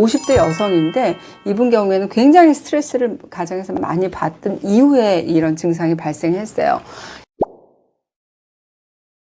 50대 여성인데 이분 경우에는 굉장히 스트레스를 가정에서 많이 받던 이후에 이런 증상이 발생했어요.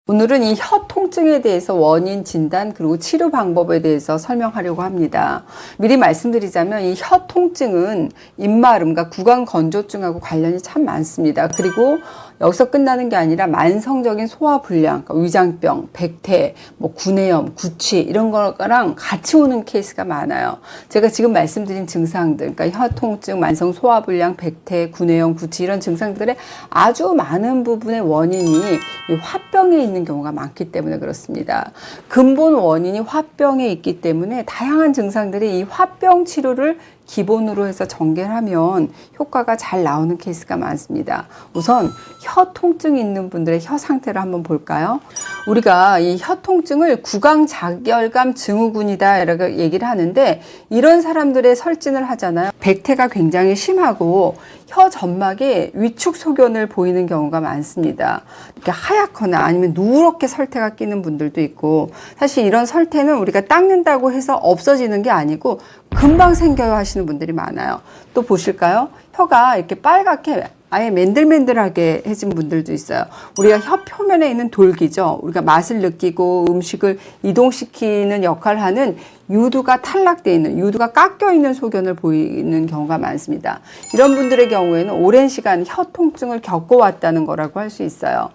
오늘은 이 혀 통증에 대해서 원인 진단 그리고 치료 방법에 대해서 설명하려고 합니다. 미리 말씀드리자면 이 혀 통증은 입마름과 구강 건조증하고 관련이 참 많습니다. 그리고 여기서 끝나는 게 아니라 만성적인 소화 불량, 그러니까 위장병, 백태, 뭐 구내염, 구취 이런 거랑 같이 오는 케이스가 많아요. 제가 지금 말씀드린 증상들, 그러니까 혀 통증, 만성 소화 불량, 백태, 구내염, 구취 이런 증상들의 아주 많은 부분의 원인이 이 화병에 있는 경우가 많기 때문에 그렇습니다. 근본 원인이 화병에 있기 때문에 다양한 증상들이 이 화병 치료를 기본으로 해서 전개하면 효과가 잘 나오는 케이스가 많습니다. 우선 혀 통증이 있는 분들의 혀 상태를 한번 볼까요? 우리가 이 혀 통증을 구강 작열감 증후군이다 이렇게 얘기를 하는데 이런 사람들의 설진을 하잖아요. 백태가 굉장히 심하고 혀 점막에 위축 소견을 보이는 경우가 많습니다. 이렇게 하얗거나 아니면 누렇게 설태가 끼는 분들도 있고 사실 이런 설태는 우리가 닦는다고 해서 없어지는 게 아니고 금방 생겨요 하시는 분들이 많아요. 또 보실까요? 혀가 이렇게 빨갛게 아예 맨들맨들하게 해진 분들도 있어요. 우리가 혀 표면에 있는 돌기죠. 우리가 맛을 느끼고 음식을 이동시키는 역할을 하는 유두가 탈락되어 있는, 유두가 깎여 있는 소견을 보이는 경우가 많습니다. 이런 분들의 경우에는 오랜 시간 혀 통증을 겪어왔다는 거라고 할 수 있어요.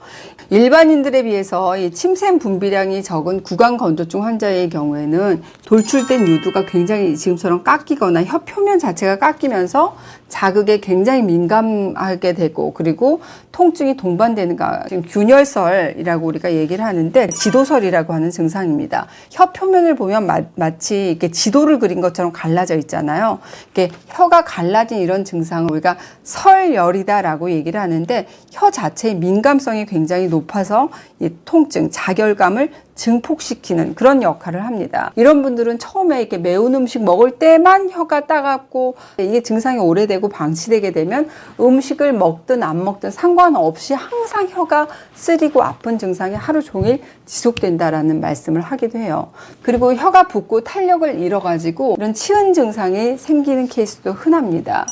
일반인들에 비해서 이 침샘 분비량이 적은 구강 건조증 환자의 경우에는 돌출된 유두가 굉장히 지금처럼 깎이거나 혀 표면 자체가 깎이면서 자극에 굉장히 민감하게 되고 그리고 통증이 동반되는가 지금 균열설이라고 우리가 얘기를 하는데 지도설이라고 하는 증상입니다. 혀 표면을 보면 마, 마치 이렇게 지도를 그린 것처럼 갈라져 있잖아요. 이렇게 혀가 갈라진 이런 증상을 우리가 설열이다라고 얘기를 하는데 혀 자체의 민감성이 굉장히 높아서 이 통증, 자결감을 증폭시키는 그런 역할을 합니다. 이런 분들은 처음에 이렇게 매운 음식 먹을 때만 혀가 따갑고 이게 증상이 오래되고 방치되게 되면 음식을 먹든 안 먹든 상관없이 항상 혀가 쓰리고 아픈 증상이 하루 종일 지속된다라는 말씀을 하기도 해요. 그리고 혀가 붓고 탄력을 잃어가지고 이런 치은 증상이 생기는 케이스도 흔합니다.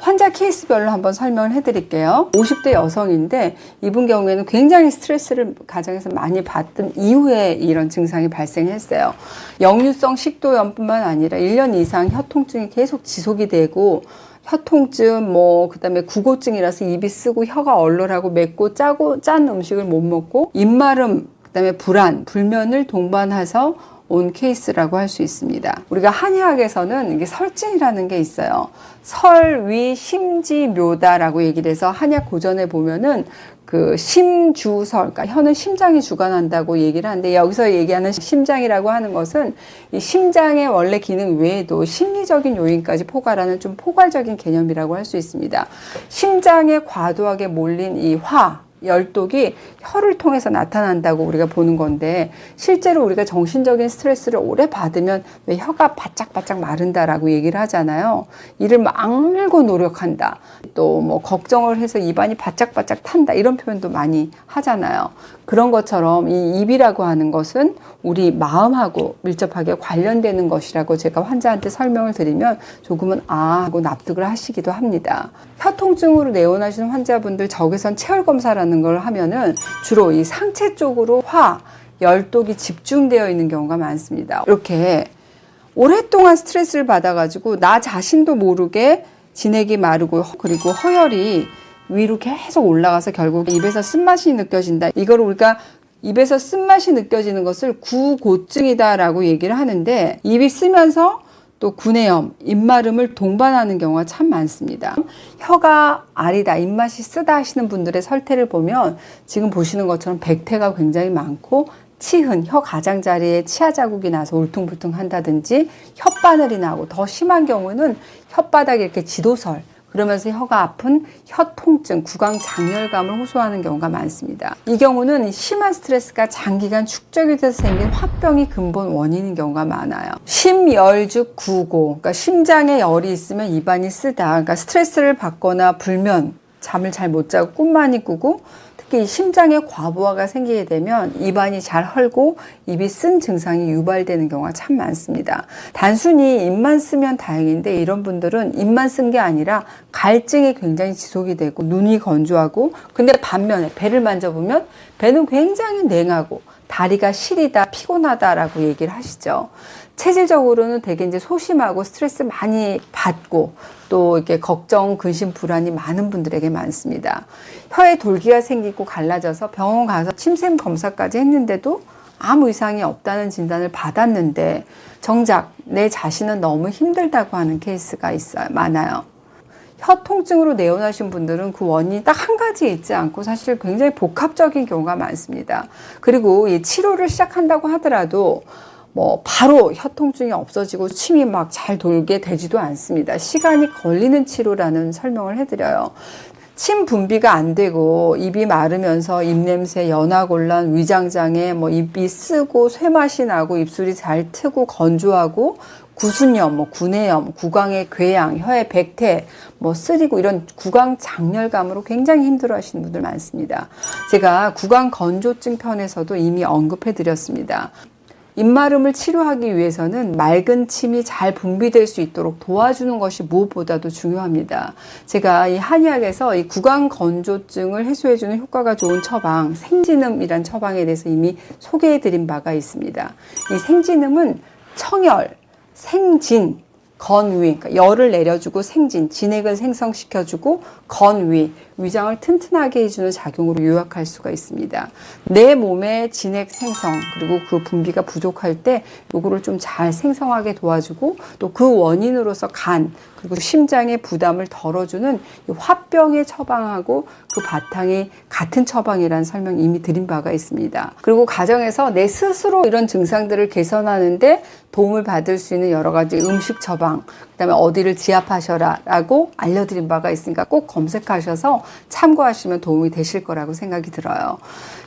환자 케이스별로 한번 설명을 해드릴게요. 50대 여성인데 이분 경우에는 굉장히 스트레스를 가정에서 많이 받던 이후에 이런 증상이 발생했어요. 역류성 식도염뿐만 아니라 1년 이상 혀 통증이 계속 지속이 되고 혀통증, 뭐, 그 다음에 구고증이라서 입이 쓰고 혀가 얼얼하고 맵고 짜고 짠 음식을 못 먹고 입마름, 그 다음에 불안, 불면을 동반해서 온 케이스라고 할 수 있습니다. 우리가 한의학에서는 이게 설진이라는 게 있어요. 설위 심지 묘다라고 얘기를 해서 한약 고전에 보면은 그 심주설, 그러니까 혀는 심장이 주관한다고 얘기를 하는데 여기서 얘기하는 심장이라고 하는 것은 이 심장의 원래 기능 외에도 심리적인 요인까지 포괄하는 좀 포괄적인 개념이라고 할 수 있습니다. 심장에 과도하게 몰린 이 화, 열독이 혀를 통해서 나타난다고 우리가 보는 건데 실제로 우리가 정신적인 스트레스를 오래 받으면 왜 혀가 바짝바짝 마른다라고 얘기를 하잖아요. 이를 막밀고 노력한다. 또 뭐 걱정을 해서 입안이 바짝바짝 탄다. 이런 표현도 많이 하잖아요. 그런 것처럼 이 입이라고 하는 것은 우리 마음하고 밀접하게 관련되는 것이라고 제가 환자한테 설명을 드리면 조금은 아 하고 납득을 하시기도 합니다. 혀 통증으로 내원하시는 환자분들 적외선 체열 검사라는 걸 하면은 주로 이 상체 쪽으로 화, 열독이 집중되어 있는 경우가 많습니다. 이렇게 오랫동안 스트레스를 받아가지고 나 자신도 모르게 진액이 마르고 그리고 허열이 위로 계속 올라가서 결국 입에서 쓴맛이 느껴진다. 이걸 우리가 입에서 쓴맛이 느껴지는 것을 구고증이다라고 얘기를 하는데 입이 쓰면서 또 구내염, 입마름을 동반하는 경우가 참 많습니다. 혀가 아리다, 입맛이 쓰다 하시는 분들의 설태를 보면 지금 보시는 것처럼 백태가 굉장히 많고 치흔, 혀 가장자리에 치아 자국이 나서 울퉁불퉁 한다든지 혓바늘이 나고 더 심한 경우는 혓바닥에 이렇게 지도설, 그러면서 혀가 아픈 혀 통증, 구강 장열감을 호소하는 경우가 많습니다. 이 경우는 심한 스트레스가 장기간 축적이 돼서 생긴 화병이 근본 원인인 경우가 많아요. 심열죽 구고, 그러니까 심장에 열이 있으면 입안이 쓰다. 그러니까 스트레스를 받거나 불면 잠을 잘 못 자고 꿈 많이 꾸고 특히 심장에 과부하가 생기게 되면 입안이 잘 헐고 입이 쓴 증상이 유발되는 경우가 참 많습니다. 단순히 입만 쓰면 다행인데 이런 분들은 입만 쓴 게 아니라 갈증이 굉장히 지속이 되고 눈이 건조하고 근데 반면에 배를 만져보면 배는 굉장히 냉하고 다리가 시리다 피곤하다라고 얘기를 하시죠. 체질적으로는 되게 이제 소심하고 스트레스 많이 받고 또 이렇게 걱정, 근심, 불안이 많은 분들에게 많습니다. 혀에 돌기가 생기고 갈라져서 병원 가서 침샘 검사까지 했는데도 아무 이상이 없다는 진단을 받았는데 정작 내 자신은 너무 힘들다고 하는 케이스가 있어요. 많아요. 혀 통증으로 내원하신 분들은 그 원인이 딱 한 가지 있지 않고 사실 굉장히 복합적인 경우가 많습니다. 그리고 이 치료를 시작한다고 하더라도 뭐 바로 혀 통증이 없어지고 침이 막 잘 돌게 되지도 않습니다. 시간이 걸리는 치료라는 설명을 해드려요. 침 분비가 안 되고 입이 마르면서 입냄새, 연화곤란, 위장장애, 뭐 입이 쓰고 쇠맛이 나고 입술이 잘 트고 건조하고 구순염, 뭐 구내염, 구강의 궤양, 혀의 백태, 뭐 쓰리고 이런 구강 장렬감으로 굉장히 힘들어하시는 분들 많습니다. 제가 구강 건조증 편에서도 이미 언급해 드렸습니다. 입마름을 치료하기 위해서는 맑은 침이 잘 분비될 수 있도록 도와주는 것이 무엇보다도 중요합니다. 제가 이 한의학에서 이 구강 건조증을 해소해주는 효과가 좋은 처방, 생진음이란 처방에 대해서 이미 소개해 드린 바가 있습니다. 이 생진음은 청열, 생진, 건위, 그러니까 열을 내려주고 생진, 진액을 생성시켜주고 건위, 위장을 튼튼하게 해주는 작용으로 요약할 수가 있습니다. 내 몸의 진액 생성 그리고 그 분비가 부족할 때 요거를 좀 잘 생성하게 도와주고 또 그 원인으로서 간 그리고 심장의 부담을 덜어주는 이 화병의 처방하고 그 바탕이 같은 처방이라는 설명 이미 드린 바가 있습니다. 그리고 가정에서 내 스스로 이런 증상들을 개선하는데 도움을 받을 수 있는 여러 가지 음식 처방, 그다음에 어디를 지압하셔라라고 알려드린 바가 있으니까 꼭 검색하셔서 참고하시면 도움이 되실 거라고 생각이 들어요.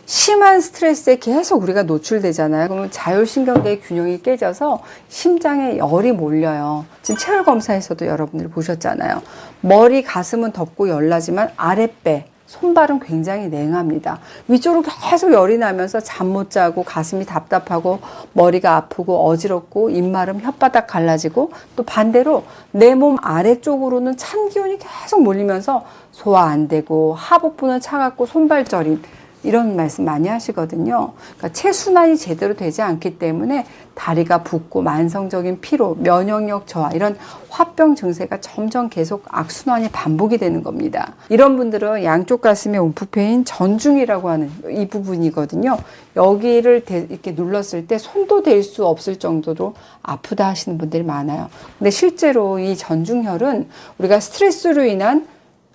심한 스트레스에 계속 우리가 노출되잖아요. 그러면 자율신경계의 균형이 깨져서 심장에 열이 몰려요. 지금 체열 검사에서도 여러분들이 보셨잖아요. 머리, 가슴은 덥고 열나지만 아랫배, 손발은 굉장히 냉합니다. 위쪽으로 계속 열이 나면서 잠 못 자고 가슴이 답답하고 머리가 아프고 어지럽고 입마름 혓바닥 갈라지고 또 반대로 내 몸 아래쪽으로는 찬 기운이 계속 몰리면서 소화 안 되고 하복부는 차갑고 손발 저림 이런 말씀 많이 하시거든요. 그러니까 체순환이 제대로 되지 않기 때문에 다리가 붓고 만성적인 피로, 면역력 저하 이런 화병 증세가 점점 계속 악순환이 반복이 되는 겁니다. 이런 분들은 양쪽 가슴에 움푹패인 전중이라고 하는 이 부분이거든요. 여기를 대, 이렇게 눌렀을 때 손도 댈 수 없을 정도로 아프다 하시는 분들이 많아요. 근데 실제로 이 전중혈은 우리가 스트레스로 인한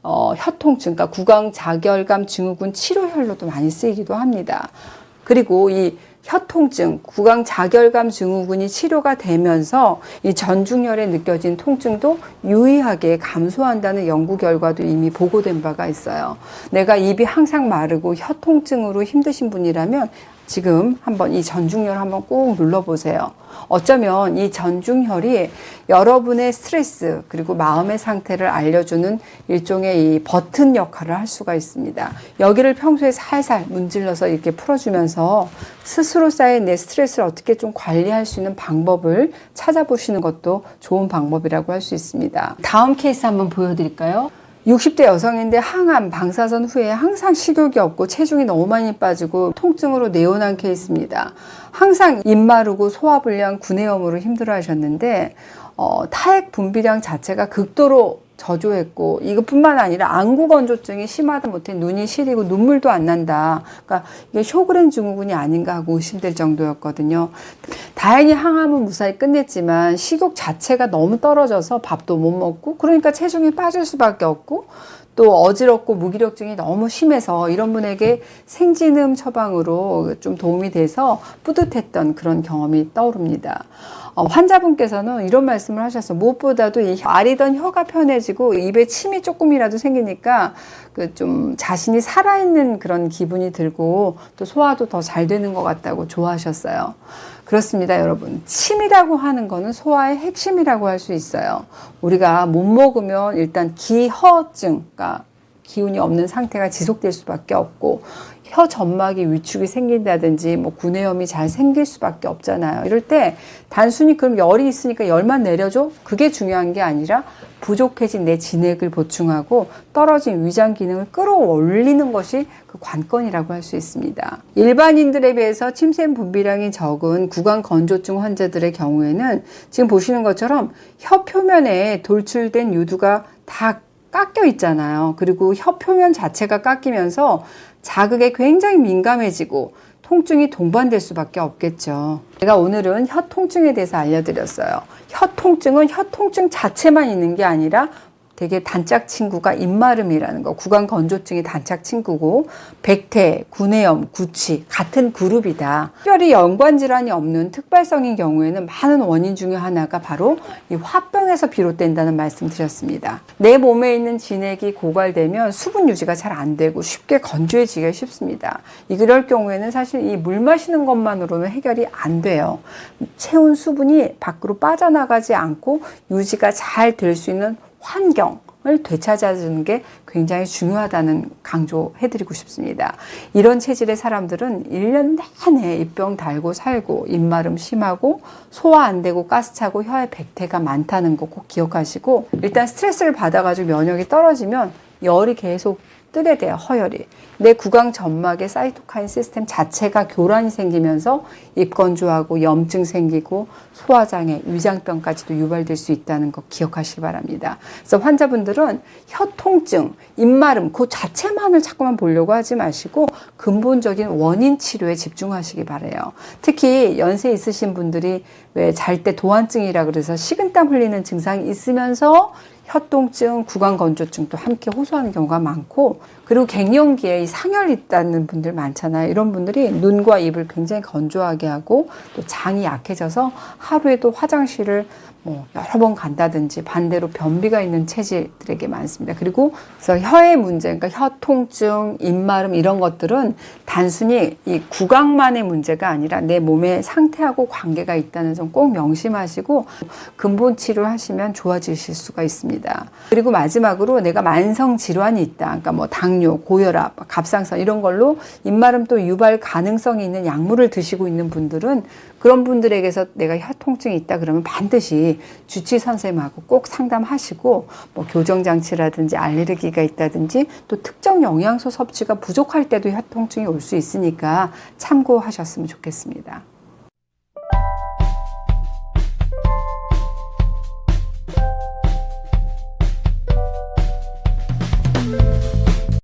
어, 혀통증, 그러니까 구강 자결감 증후군 치료혈로도 많이 쓰이기도 합니다. 그리고 이 혀통증, 구강 자결감 증후군이 치료가 되면서 이 전중혈에 느껴진 통증도 유의하게 감소한다는 연구 결과도 이미 보고된 바가 있어요. 내가 입이 항상 마르고 혀통증으로 힘드신 분이라면 지금 한번 이 전중혈 한번 꾹 눌러보세요. 어쩌면 이 전중혈이 여러분의 스트레스 그리고 마음의 상태를 알려주는 일종의 이 버튼 역할을 할 수가 있습니다. 여기를 평소에 살살 문질러서 이렇게 풀어주면서 스스로 쌓인 내 스트레스를 어떻게 좀 관리할 수 있는 방법을 찾아보시는 것도 좋은 방법이라고 할 수 있습니다. 다음 케이스 한번 보여드릴까요? 60대 여성인데 항암, 방사선 후에 항상 식욕이 없고 체중이 너무 많이 빠지고 통증으로 내원한 케이스입니다. 항상 입 마르고 소화불량, 구내염으로 힘들어 하셨는데 어, 타액 분비량 자체가 극도로 저조했고 이것뿐만 아니라 안구 건조증이 심하다 못해 눈이 시리고 눈물도 안 난다. 그러니까 이게 쇼그렌 증후군이 아닌가 하고 의심될 정도였거든요. 다행히 항암은 무사히 끝냈지만 식욕 자체가 너무 떨어져서 밥도 못 먹고 그러니까 체중이 빠질 수밖에 없고 또 어지럽고 무기력증이 너무 심해서 이런 분에게 생진음 처방으로 좀 도움이 돼서 뿌듯했던 그런 경험이 떠오릅니다. 어, 환자분께서는 이런 말씀을 하셨어요. 무엇보다도 이 아리던 혀가 편해지고 입에 침이 조금이라도 생기니까 그 좀 자신이 살아있는 그런 기분이 들고 또 소화도 더 잘 되는 것 같다고 좋아하셨어요. 그렇습니다, 여러분. 침이라고 하는 거는 소화의 핵심이라고 할 수 있어요. 우리가 못 먹으면 일단 기허증, 그러니까 기운이 없는 상태가 지속될 수밖에 없고 혀 점막이 위축이 생긴다든지 뭐 구내염이 잘 생길 수밖에 없잖아요. 이럴 때 단순히 그럼 열이 있으니까 열만 내려줘? 그게 중요한 게 아니라 부족해진 내 진액을 보충하고 떨어진 위장 기능을 끌어올리는 것이 그 관건이라고 할 수 있습니다. 일반인들에 비해서 침샘 분비량이 적은 구강 건조증 환자들의 경우에는 지금 보시는 것처럼 혀 표면에 돌출된 유두가 다 깎여 있잖아요. 그리고 혀 표면 자체가 깎이면서 자극에 굉장히 민감해지고 통증이 동반될 수밖에 없겠죠. 제가 오늘은 혀 통증에 대해서 알려드렸어요. 혀 통증은 혀 통증 자체만 있는 게 아니라 되게 단짝 친구가 입마름이라는 거, 구강 건조증이 단짝 친구고, 백태, 구내염, 구취 같은 그룹이다. 특별히 연관 질환이 없는 특발성인 경우에는 많은 원인 중에 하나가 바로 이 화병에서 비롯된다는 말씀 드렸습니다. 내 몸에 있는 진액이 고갈되면 수분 유지가 잘 안 되고 쉽게 건조해지기가 쉽습니다. 이럴 경우에는 사실 이 물 마시는 것만으로는 해결이 안 돼요. 채운 수분이 밖으로 빠져나가지 않고 유지가 잘 될 수 있는 환경 을 되찾아주는 게 굉장히 중요하다는 강조해드리고 싶습니다. 이런 체질의 사람들은 1년 내내 입병 달고 살고 입마름 심하고 소화 안 되고 가스 차고 혀에 백태가 많다는 거 꼭 기억하시고 일단 스트레스를 받아가지고 면역이 떨어지면 열이 계속 뜨게 돼요, 허열이. 내 구강 점막의 사이토카인 시스템 자체가 교란이 생기면서 입건조하고 염증 생기고 소화장애, 위장병까지도 유발될 수 있다는 거 기억하시기 바랍니다. 그래서 환자분들은 혀 통증, 입마름 그 자체만을 자꾸만 보려고 하지 마시고 근본적인 원인 치료에 집중하시기 바래요. 특히 연세 있으신 분들이 왜 잘 때 도안증이라 그래서 식은땀 흘리는 증상이 있으면서 혀통증, 구강 건조증도 함께 호소하는 경우가 많고 그리고 갱년기에 이 상열 있다는 분들 많잖아요. 이런 분들이 눈과 입을 굉장히 건조하게 하고 또 장이 약해져서 하루에도 화장실을 뭐 여러 번 간다든지 반대로 변비가 있는 체질들에게 많습니다. 그리고 그래서 혀의 문제, 그러니까 혀 통증, 입마름 이런 것들은 단순히 이 구강만의 문제가 아니라 내 몸의 상태하고 관계가 있다는 점 꼭 명심하시고 근본 치료를 하시면 좋아지실 수가 있습니다. 그리고 마지막으로 내가 만성 질환이 있다. 그러니까 뭐 당뇨, 고혈압, 갑상선 이런 걸로 입마름 또 유발 가능성이 있는 약물을 드시고 있는 분들은 그런 분들에게서 내가 혀 통증이 있다 그러면 반드시 주치 선생님하고 꼭 상담하시고 뭐 교정 장치라든지 알레르기가 있다든지 또 특정 영양소 섭취가 부족할 때도 혀 통증이 올 수 있으니까 참고하셨으면 좋겠습니다.